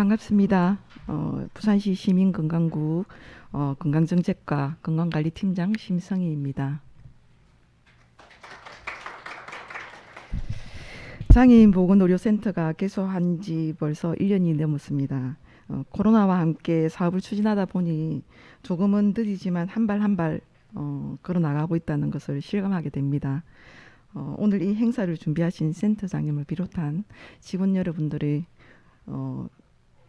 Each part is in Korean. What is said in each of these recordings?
반갑습니다. 어, 부산시 시민건강국 어, 건강정책과 건강관리팀장 심성희입니다. 장애인 보건의료센터가 개소한 지 벌써 1년이 넘었습니다. 어, 코로나와 함께 사업을 추진하다 보니 조금은 느리지만 한 발 한 발 어, 걸어 나가고 있다는 것을 실감하게 됩니다. 어, 오늘 이 행사를 준비하신 센터장님을 비롯한 직원 여러분들의 어,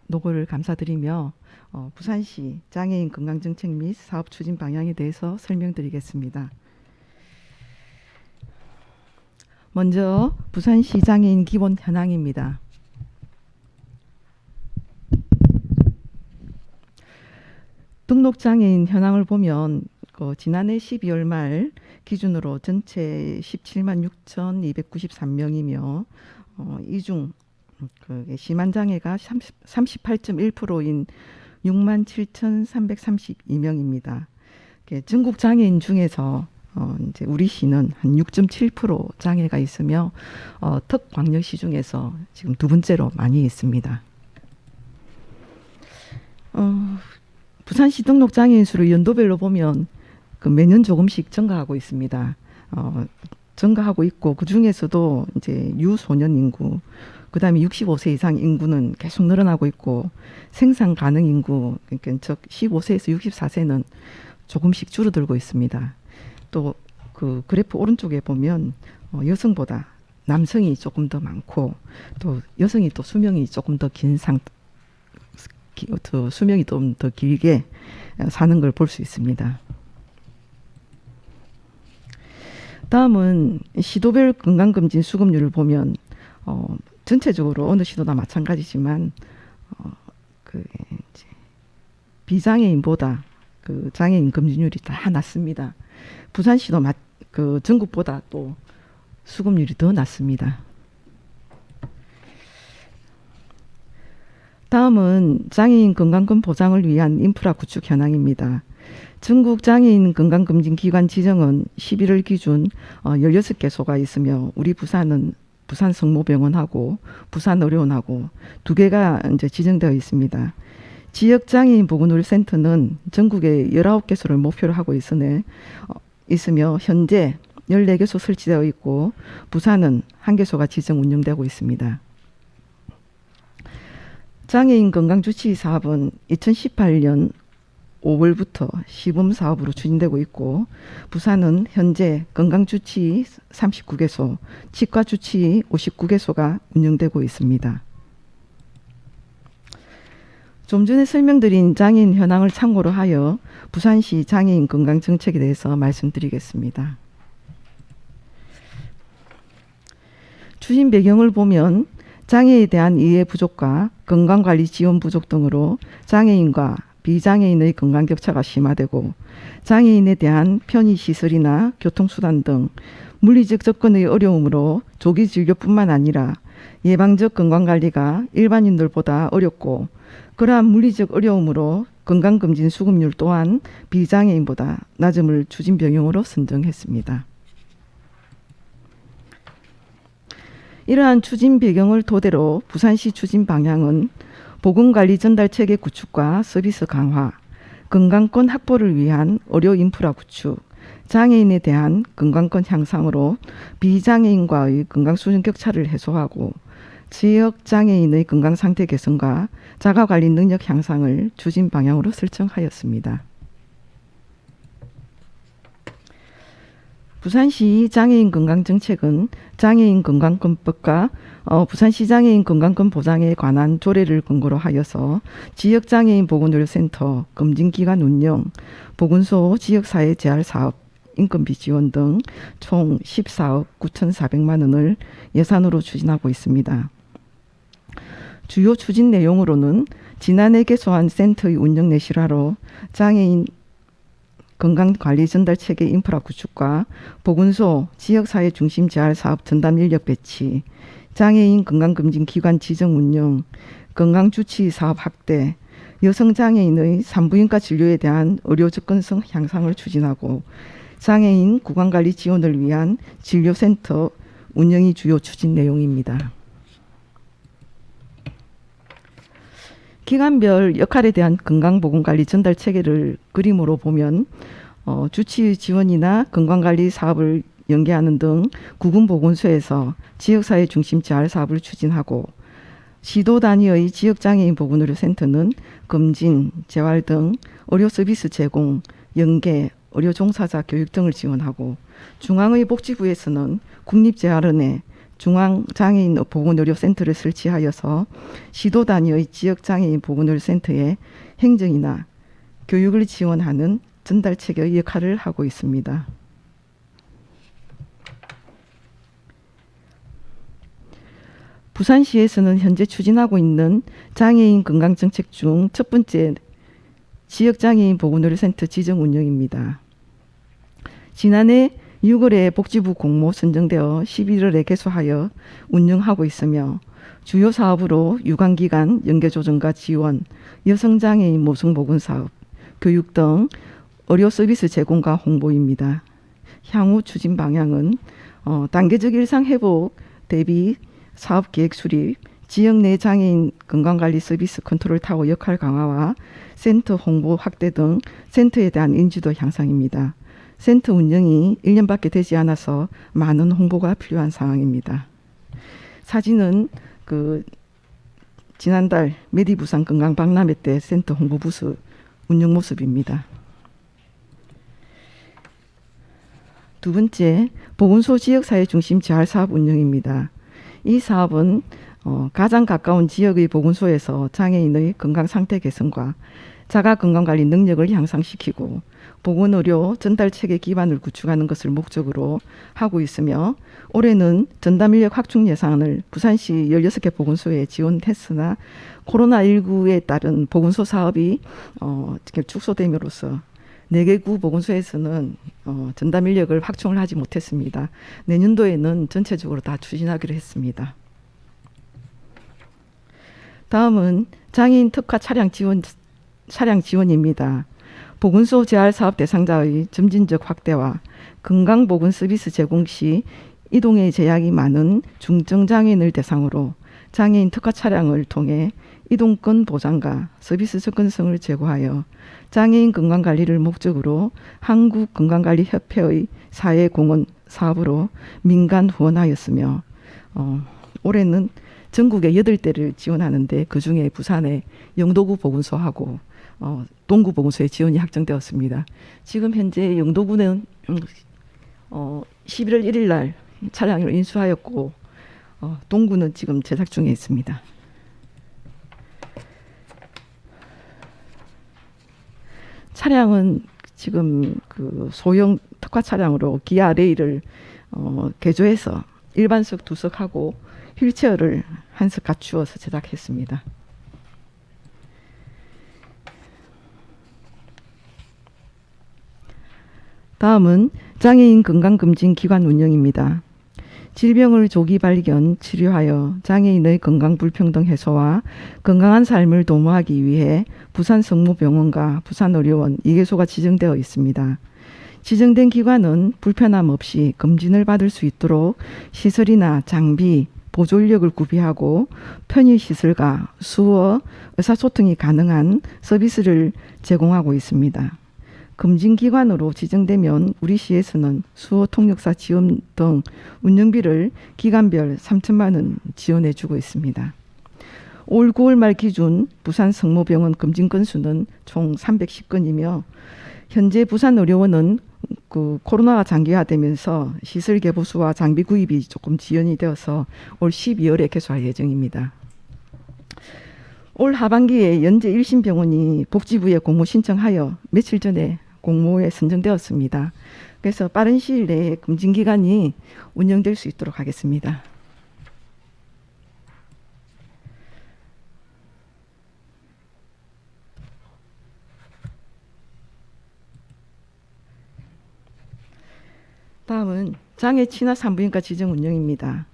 노고를 감사드리며 어, 부산시 장애인 건강정책 및 사업 추진 방향에 대해서 설명드리겠습니다. 먼저 부산시 장애인 기본 현황입니다. 등록 장애인 현황을 보면 그 지난해 12월 말 기준으로 전체 17만 6,293명이며 어, 이중 그 심한 장애가 30, 38.1%인 6만 7,332명입니다. 전국 장애인 중에서 어, 이제 우리 시는 한 6.7% 장애가 있으며 어, 특광역시 중에서 지금 두 번째로 많이 있습니다. 어, 부산시 등록 장애인 수를 연도별로 보면 그 매년 조금씩 증가하고 있습니다. 어, 증가하고 있고 그 중에서도 이제 유소년 인구, 그 다음에 65세 이상 인구는 계속 늘어나고 있고 생산 가능 인구, 그러니까 즉 15세에서 64세는 조금씩 줄어들고 있습니다. 또 그 그래프 오른쪽에 보면 어, 여성보다 남성이 조금 더 많고 또 여성이 또 수명이 조금 더 긴 상, 기- 더 수명이 좀 더 길게 어, 사는 걸 볼 수 있습니다. 다음은 시도별 건강검진 수급률을 보면 어, 전체적으로 어느 시도나 마찬가지지만 어, 그 이제 비장애인보다 그 장애인 검진율이 다 낮습니다. 부산시도 마, 그 전국보다 또 수급률이 더 낮습니다. 다음은 장애인 건강권 보장을 위한 인프라 구축 현황입니다. 전국 장애인 건강검진 기관 지정은 11월 기준 어, 16개소가 있으며 우리 부산은 부산 성모병원하고 부산 의료원하고 두 개가 이제 지정되어 있습니다. 지역 장애인 보건의료센터는 전국에 19개소를 목표로 하고 있으네, 어, 있으며 현재 14개소 설치되어 있고 부산은 한 개소가 지정 운영되고 있습니다. 장애인 건강 주치 사업은 2018년 5월부터 시범 사업으로 추진되고 있고 부산은 현재 건강주치 39개소, 치과주치 59개소가 운영되고 있습니다. 좀 전에 설명드린 장애인 현황을 참고로 하여 부산시 장애인 건강 정책에 대해서 말씀드리겠습니다. 추진 배경을 보면 장애에 대한 이해 부족과 건강관리 지원 부족 등으로 장애인과 비장애인의 건강 격차가 심화되고 장애인에 대한 편의 시설이나 교통수단 등 물리적 접근의 어려움으로 조기 진료뿐만 아니라 예방적 건강관리가 일반인들보다 어렵고 그러한 물리적 어려움으로 건강검진 수급률 또한 비장애인보다 낮음을 추진 병용으로 선정했습니다. 이러한 추진 배경을 토대로 부산시 추진 방향은 보건관리 전달 체계 구축과 서비스 강화, 건강권 확보를 위한 의료 인프라 구축, 장애인에 대한 건강권 향상으로 비장애인과의 건강 수준 격차를 해소하고 지역 장애인의 건강 상태 개선과 자가 관리 능력 향상을 추진 방향으로 설정하였습니다. 부산시 장애인 건강 정책은 장애인 건강권법과 어, 부산시 장애인 건강권 보장에 관한 조례를 근거로 하여서 지역 장애인 보건의료센터 검진기관 운영, 보건소 지역사회 재활 사업, 인건비 지원 등 총 14억 9,400만 원을 예산으로 추진하고 있습니다. 주요 추진 내용으로는 지난해 개소한 센터의 운영 내실화로 장애인 건강관리 전달 체계 인프라 구축과 보건소 지역사회 중심 재활 사업 전담 인력 배치, 장애인 건강검진 기관 지정 운영, 건강주치 사업 확대, 여성 장애인의 산부인과 진료에 대한 의료 접근성 향상을 추진하고 장애인 구강관리 지원을 위한 진료센터 운영이 주요 추진 내용입니다. 기관별 역할에 대한 건강보건관리 전달 체계를 그림으로 보면 어, 주치 지원이나 건강관리 사업을 연계하는 등 구군보건소에서 지역사회 중심 재활 사업을 추진하고 시도 단위의 지역장애인 보건의료센터는 검진, 재활 등 의료 서비스 제공, 연계, 의료 종사자 교육 등을 지원하고 중앙의 복지부에서는 국립재활원에 중앙장애인 보건의료센터를 설치하여서 시도 단위의 지역장애인 보건의료센터의 행정이나 교육을 지원하는 전달체계의 역할을 하고 있습니다. 부산시에서는 현재 추진하고 있는 장애인 건강정책 중 첫 번째 지역장애인 보건의료센터 지정 운영입니다. 지난해 6월에 복지부 공모 선정되어 11월에 개소하여 운영하고 있으며 주요 사업으로 유관기관 연계조정과 지원, 여성장애인 모성보건 사업, 교육 등 의료 서비스 제공과 홍보입니다. 향후 추진 방향은 어, 단계적 일상 회복 대비 사업 계획 수립, 지역 내 장애인 건강관리 서비스 컨트롤 타워 역할 강화와 센터 홍보 확대 등 센터에 대한 인지도 향상입니다. 센터 운영이 1년밖에 되지 않아서 많은 홍보가 필요한 상황입니다. 사진은 그 지난달 메디 부산 건강 박람회 때 센터 홍보 부스 운영 모습입니다. 두 번째, 보건소 지역사회 중심 재활 사업 운영입니다. 이 사업은 어, 가장 가까운 지역의 보건소에서 장애인의 건강 상태 개선과 자가 건강 관리 능력을 향상시키고 보건 의료 전달 체계 기반을 구축하는 것을 목적으로 하고 있으며 올해는 전담 인력 확충 예산을 부산시 16개 보건소에 지원했으나 코로나19에 따른 보건소 사업이 어, 축소됨으로써 4개 구 보건소에서는 어, 전담 인력을 확충을 하지 못했습니다. 내년도에는 전체적으로 다 추진하기로 했습니다. 다음은 장애인 특화 차량 지원 차량 지원입니다. 보건소 재활 사업 대상자의 점진적 확대와 건강보건 서비스 제공 시 이동의 제약이 많은 중증 장애인을 대상으로 장애인 특화 차량을 통해 이동권 보장과 서비스 접근성을 제고하여 장애인 건강관리를 목적으로 한국건강관리협회의 사회공헌 사업으로 민간 후원하였으며 어, 올해는 전국에 여덟 대를 지원하는데 그중에 부산의 영도구 보건소하고 어, 동구 보건소에 지원이 확정되었습니다. 지금 현재 영도구는 음, 어, 11월 1일 날 차량을 인수하였고 어, 동구는 지금 제작 중에 있습니다. 차량은 지금 그 소형 특화 차량으로 기아 레이를 어, 개조해서 일반석 두 석하고 휠체어를 한 석 갖추어서 제작했습니다. 다음은 장애인 건강검진 기관 운영입니다. 질병을 조기 발견, 치료하여 장애인의 건강 불평등 해소와 건강한 삶을 도모하기 위해 부산 성모병원과 부산의료원 2개소가 지정되어 있습니다. 지정된 기관은 불편함 없이 검진을 받을 수 있도록 시설이나 장비, 보조 인력을 구비하고 편의 시설과 수어, 의사소통이 가능한 서비스를 제공하고 있습니다. 검진기관으로 지정되면 우리 시에서는 수어 통역사 지원 등 운영비를 기간별 3천만 원 지원해 주고 있습니다. 올 9월 말 기준 부산 성모병원 검진 건수는 총 310건이며 현재 부산 의료원은 그 코로나가 장기화되면서 시설 개보 수와 장비 구입이 조금 지연이 되어서 올 12월에 개소할 예정입니다. 올 하반기에 연재 1심 병원이 복지부에 공모 신청하여 며칠 전에 공모에 선정되었습니다. 그래서 빠른 시일 내에 검진 기간이 운영될 수 있도록 하겠습니다. 다음은 장애 친화 산부인과 지정 운영입니다.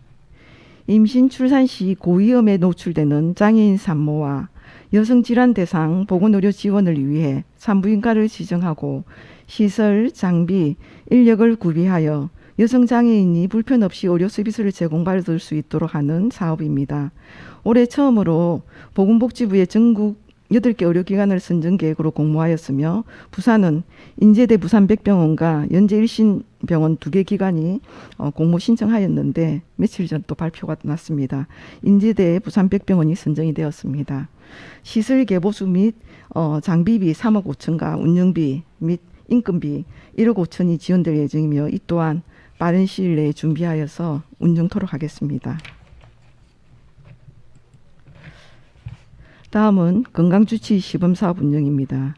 임신 출산 시 고위험에 노출되는 장애인 산모와 여성 질환 대상 보건의료 지원을 위해 산부인과를 지정하고 시설, 장비, 인력을 구비하여 여성 장애인이 불편 없이 의료 서비스를 제공받을 수 있도록 하는 사업입니다. 올해 처음으로 보건복지부의 전국 8개 의료기관을 선정 계획으로 공모하였으며 부산은 인제대 부산백병원과 연재 일신병원 두 개 기관이 어, 공모 신청하였는데 며칠 전 또 발표가 났습니다. 인제대 부산백병원이 선정이 되었습니다. 시설 개보수 및 어, 장비비 3억 5천과 운영비 및 인건비 1억 5천이 지원될 예정이며 이 또한 빠른 시일 내에 준비하여서 운영 토록 하겠습니다. 다음은 건강주치 시범사업 운영입니다.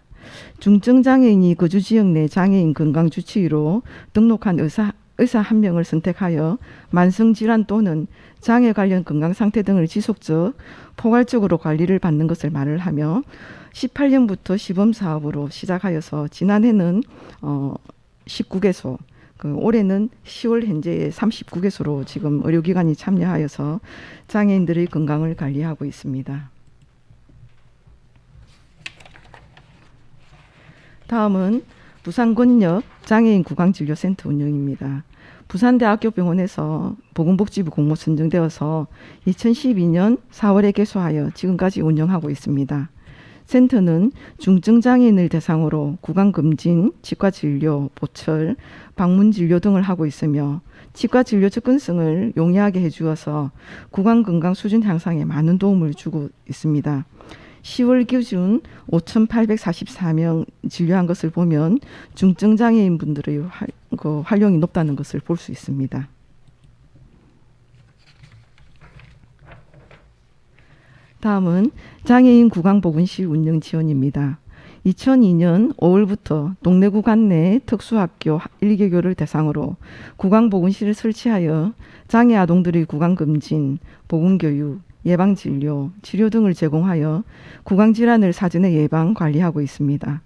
중증장애인이 거주 지역 내 장애인 건강주치의로 등록한 의사, 의사 한 명을 선택하여 만성질환 또는 장애 관련 건강 상태 등을 지속적, 포괄적으로 관리를 받는 것을 말을 하며 18년부터 시범 사업으로 시작하여서 지난해는 어 19개소, 그 올해는 10월 현재에 39개소로 지금 의료기관이 참여하여서 장애인들의 건강을 관리하고 있습니다. 다음은 부산권역 장애인 구강진료센터 운영입니다. 부산대학교 병원에서 보건복지부 공모 선정되어서 2012년 4월에 개소하여 지금까지 운영하고 있습니다. 센터는 중증 장애인을 대상으로 구강 검진, 치과 진료, 보철, 방문 진료 등을 하고 있으며 치과 진료 접근성을 용이하게 해주어서 구강 건강 수준 향상에 많은 도움을 주고 있습니다. 10월 기준 5,844명 진료한 것을 보면 중증 장애인 분들의 활, 그 활용이 높다는 것을 볼 수 있습니다. 다음은 장애인 구강보건실 운영 지원입니다. 2002년 5월부터 동래 구간 내 특수학교 1개교를 대상으로 구강보건실을 설치하여 장애 아동들의 구강검진, 보건교육, 예방 진료, 치료 등을 제공하여 구강 질환을 사전에 예방, 관리하고 있습니다.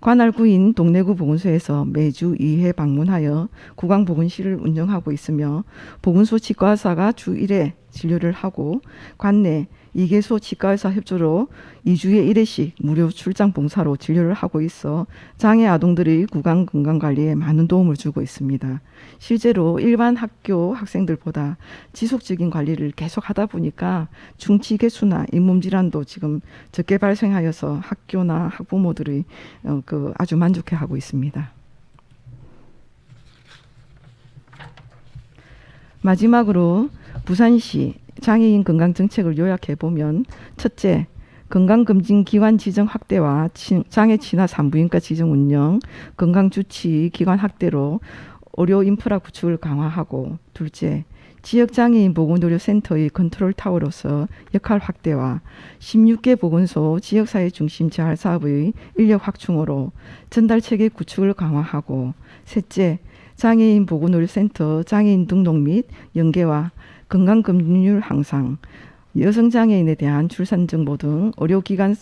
관할구인 동래구 보건소에서 매주 2회 방문하여 구강 보건실을 운영하고 있으며 보건소 치과의사가 주 1회 진료를 하고 관내 이개소 치과의사 협조로 2주에 1회씩 무료 출장 봉사로 진료를 하고 있어 장애 아동들의 구강 건강 관리에 많은 도움을 주고 있습니다. 실제로 일반 학교 학생들보다 지속적인 관리를 계속 하다 보니까 중치 개수나 잇몸 질환도 지금 적게 발생하여서 학교나 학부모들이 어, 그 아주 만족해 하고 있습니다. 마지막으로 부산시 장애인 건강 정책을 요약해 보면 첫째, 건강검진 기관 지정 확대와 치- 장애 친화 산부인과 지정 운영, 건강 주치 기관 확대로 의료 인프라 구축을 강화하고 둘째, 지역 장애인 보건의료센터의 컨트롤 타워로서 역할 확대와 16개 보건소 지역사회 중심 재활 사업의 인력 확충으로 전달 체계 구축을 강화하고 셋째, 장애인 보건의료센터 장애인 등록 및 연계와 건강검진률 향상, 여성 장애인에 대한 출산 정보 등 의료기관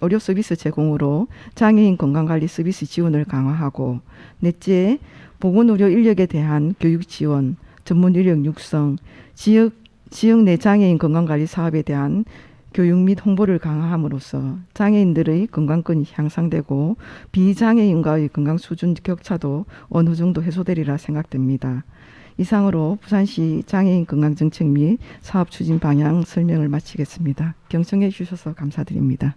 의료 서비스 제공으로 장애인 건강관리 서비스 지원을 강화하고 넷째, 보건의료 인력에 대한 교육 지원, 전문 인력 육성, 지역 지역 내 장애인 건강관리 사업에 대한 교육 및 홍보를 강화함으로써 장애인들의 건강권이 향상되고 비장애인과의 건강 수준 격차도 어느 정도 해소되리라 생각됩니다. 이상으로 부산시 장애인 건강정책 및 사업 추진 방향 설명을 마치겠습니다. 경청해 주셔서 감사드립니다.